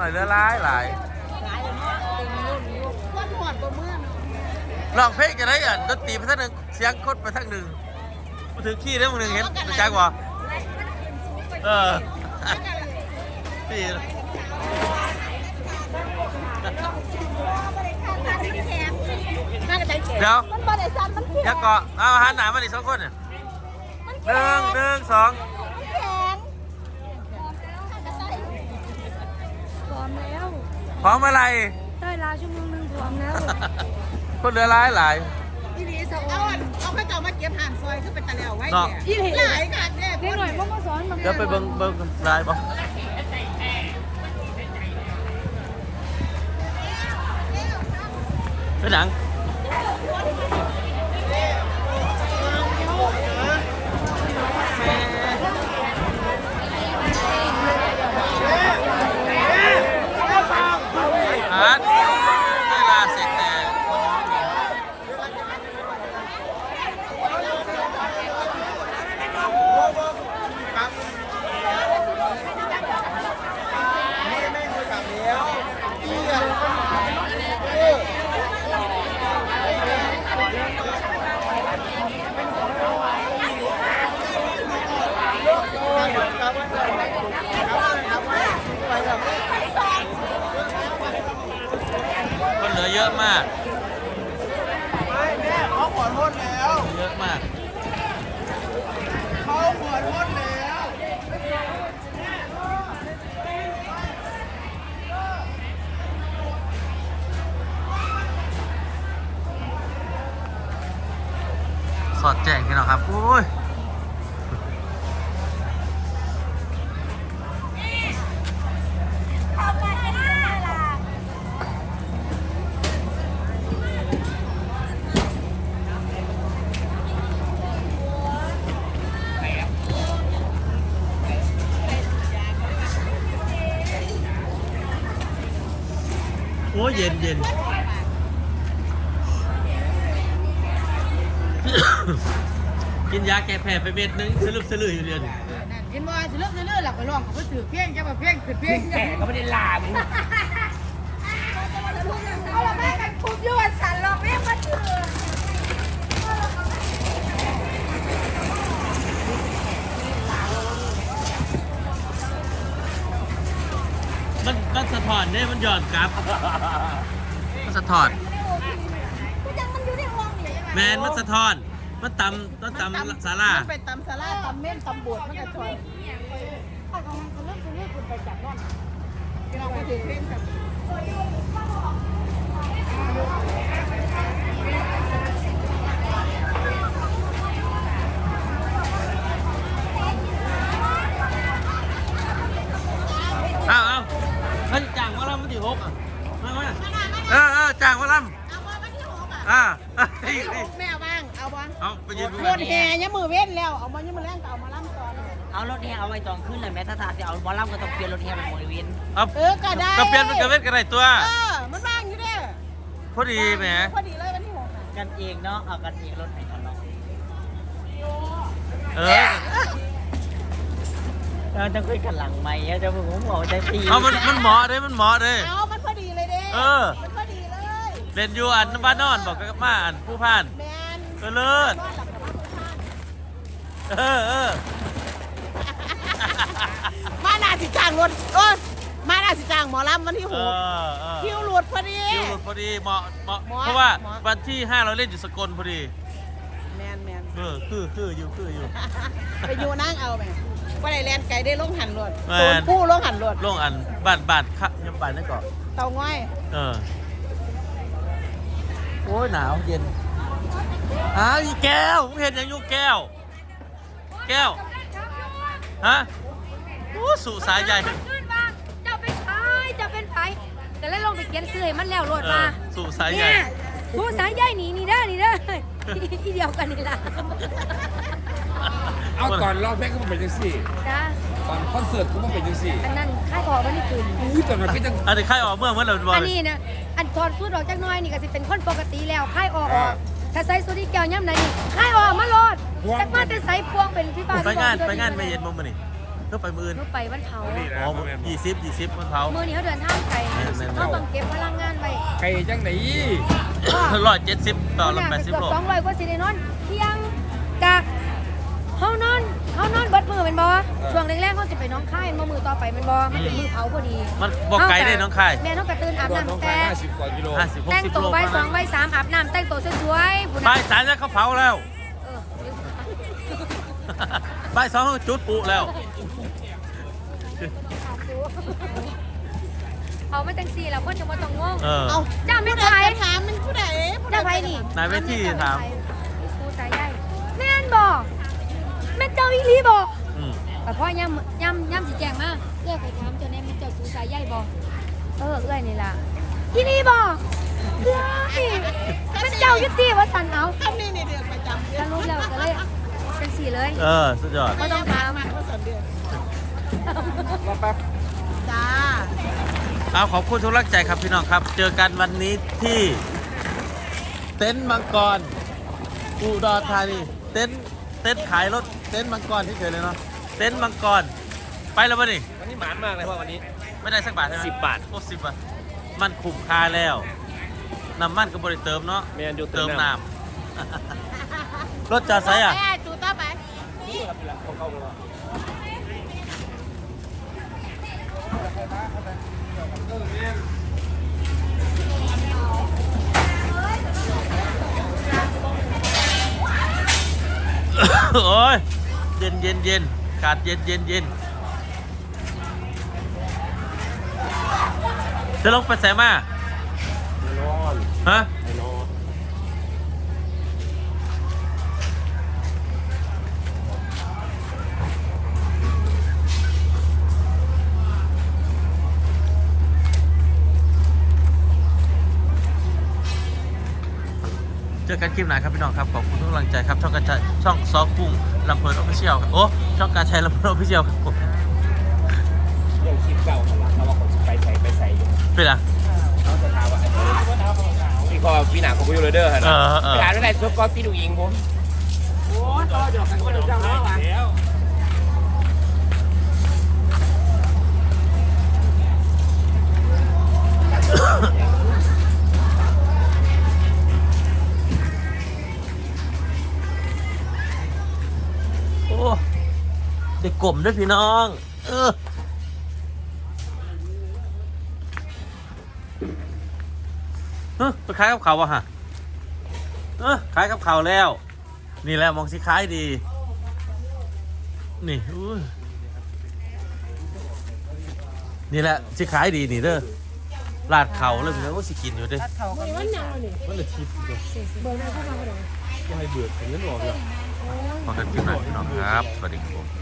หน่อยเรือร้ายหลายลองเพลงกันได้อะดนตรีไปทั้งหนึ่งเสียงคดไปทั้งหนึ่งมาถือขี้ได้มึงหนึ่งเห็นรู้จักวะเออพี่เดี๋ยวยักเกาะเอาหันหนามาดิสองคนหนึ่งหนึ่งสอง พร้อมอะไรได้ลาชั่วโมงหนึงพร้อมแล้วคนเหลือร้ายหลายพี่ลีสะอเอาออันนเอาข้าวเจ้ามาเก็บห่านซอยขึ้นเป็นตะแล้วไว้เนาะเนี่ยพี่ลีหลายกันเนี่ยเด็กหน่อยพ่อมาสอนบางเดี๋ยวไปเบิ้งเบิ้งลายบ่ไปหนังอาร์ตเวลาเสร็จแต่ คนเหลือเยอะมาก เขาขอโทษแล้ว เยอะมาก เขาขอโทษแล้ว ส อดแจ้งพี่น้องครับโอ้ยโอ้ยเย็นเย็น กินยาแก้แพ้ไปเม็ดนึงสลึบสลืออยู่เดือนนั่นเห็นว่าสิเลิกสิเลิกหลักไปร้องเขาก็ถือเพียงจะมาเพียงถือเพียงแก่ก็ไม่ได้ลามึงเอาละแม่กันคุบยวนสันหรอกแม่มาเถื่อมันมันสะท้อนเนี่ยมันหย่อนกลับ มันสะท้อน ก็ยังมันอยู่ในห้องนี่ แมนมันสะท้อน มันตำมันตำสารามันไปตำสาราตำเม่นตำบวชมันก็ชอยถ้ากำลังจะเลิกจะเลิกคุณไปจากนั่นเราก็ถือเพียงกับ เอาบ้างเอาไปยืนดูรถแห่ยามมือเว้นแล้ว เอามายังมือแรงก็เอามาล่ำตอนเอารถแห่เอาไว้ตอนขึ้นเลยแม้ถ้าทาจะเอาบอลลัมก็ต้องเปลี่ยนรถแห่เป็นบริเวณเอาเออก็ได้ก็เปลี่ยนเป็นกระเวทกระไรตัว เออ มันว่างอยู่เด้อพอดีแหมพอดีเลยวันที่หกอะกันเองเนาะเอากันเองรถไหนก่อนเนาะเออเราจะคุยกันหลังไม่จะมึงผมบอกใจปีเอามันมันเหมาะเลยมันเหมาะเลยเอามันพอดีเลยเด้เออ มันพอดีเลยเล่นอยู่อันบ้านนอนบอกกับมาอันผู้พานแมน เออเลิศนอนหลับกับบ้านข้างเออเออมาหนาสิจ้างรถเออมาหนาสิจ้างหมอลำวันที่เอหกอเออคิวหลุดพอดี คิวหลุดพอดีเหมาะเหมาะเหมาะเพราะว่าเหมาะ วันที่ห้าเราเล่นอยู่สกลพอดีแมนแมนเออคือคืออยู่คืออยู่ ไปอยู่นั่งเอาแม่ว่าได้แลนไก่ได้ลงหันรถแม่นโซนผู้ลงหันรถโล่งอันบาดบาดค่ะยังบาดนั่นก่อนเตาง่อยเออโอ้ยหนาวเย็น อ้าวอีแก้วผมเห็นอย่างอยู่แก้ว แก้ว ฮะโอ้สุสายใหญ่ขึ้นมาเจ้าเป็นไผเจ้าเป็นไผแต่แล้วลงไปเขียนซื้อให้มันแล้วโหลดเอมาอสุสายใหญ่ เนี่ยผู้สายใหญ่หนีนี่เด้อนี่เด้ออีเดียวกันนี่ล่ะเอาตอนรอบแรกก็มาเป็นจังสี่จ้าตอนคอนเสิร์ตก็มาเป็นจังสี่อันนั้นค่ายพอมันนี่คืน อุ้ยตอนนั้นก็จังอันนี้ใครออกเมื่อเมื่อเราบออัลนนี้นะอันถอดสูดออกจากหน้อยนี่ก็สิเป็นคนปกติแล้วค่ายออกออก ถ้าใส่สูทที่แก้วย่ำไหนนี่ค่ายออกมาโหลดจากมาแต่ใส่พวงเป็นพี่บ้านไปงานไปงานไม่เย็นมั้งมันนี่ก็ไปมืออื่นนุไปวันเผาอ๋อยี่สิบยี่สิบมันเผามือนี้เขาเดินทางไกลแม่นๆเขาต้องเก็บพลังงานไว้ไก่จังไหนร้อยเจ็ดสิบต่อละเาแปดสิบเกืโลอบสองร้อยกว่าสิได้นอนเที่ยงกะเฮานอน เฮานอนเบิดมือเป็นบ่ช่วงแรกๆเขาสิไปน้องค่ายมามือต่อไปเป็นบ่มันเป็นมือเผาพอดีมันบอกไกลได้น้องคายแม่น้องกระตื่นอาบโดนน้องน้ำคาแต่ยห้าสิบกว่ากิโลห้าสิบหกแต่งสิบตัวโลใบสองใบสามอาบน้ำแต่งตัวสวยๆผู้บ่านั้ยสามแล้วเขาเผาแล้วเออบ่ายสองเขาจุดปุแล้วเอาไม่แต่งสีแล้วคนจะมาต้องงงเออเอาจ้าไม่ผู้ไทใดยถามมันผู้ใดผู้ใดจ้าไทยนี่นายเวทีถาม พี่สู้สายใหญ่แม่นบอกแม่นเจ้า อีหลีบอกอืมแต่พ่อย่ำย่ำย่ำสีแจงมาเลือกไปถามเจ้าแน่แม่นเจ้าสู้สายใหญ่บอกเออเอ้ยนี่ล่ะอีนี่บอกเอ้ยแม่นเจ้ายุติว่าสันเอาท่านนี่นี่เดือนประจำเดือสนรุปแล้วก็เลยเป็นสีเลยเออ สุดยอด ไม่ต้องถามมาว่าสอนเดือนรอแป๊บจ้าเอาขอบคุณทุกรักใจครับพี่น้องครับ เจอกันวันนี้ที่ เต็นท์มังกรอุดรธานีเต็นท์เต็นท์ขายรถ เต็นท์มังกรที่เฉยเลยเนาะเต็นท์มังกร ไปแล้วป่ะนี่ วันนี้หมานมากเลยเพราะวันนี้ ไม่ได้สักบาทใช่ไหมสิบบาท โอ้สิบบาท มันคุ้มค่าแล้ว น้ำมันก็บริเติมเนาะแม่นอยู่เติเติมมน้น้ำรถจอดไซอะแม่จูต่อไปโอ้ย เย็นเย็นเย็นอากาศเย็นเย็นเย็นจะลงไปแสมานอน ฮะ จอกันคลิปไหนครับพี่น้องครับขอบคุณทุกกำลังใจครับช่องการชัยช่องซอกุ้งลำเพลินออฟฟิเชียลครับโอ้ช่องการชัยลำเพลินออฟฟิเชียลครับผมเรื่องคลิปเก่าของเราเขาว่าเขาจะไปใส่ไปใส่อยู่เป็นไรเขาจะถามว่าพี่ก็พี่หนาของพี่โรเดอร์ฮะเอนะอเออพี่หนาด้วยอะไรซุปก็ตีดูอิงผมโอ้ต่อเดี๋ยวกันก็เดี๋ยวจ้างแล้วโเด็กกลมด้วยพี่น้อง เออเฮ้ยไปขายกับเขาวะฮะเออขายกับเขาวแล้ว นี่แหละมองสิขายดี นี่อุ้ยนี่แหละสิขายดีนี่เด้อลาดเขาเลยพี่น้องก็สิกินอยู่เด้อมันยังเลยนี่มันเลยทิพย์เด้อเบอร์หน้าเข้ามาเลยพอกันกินหน่อยพี่น้องครับ สวัสดีครับผม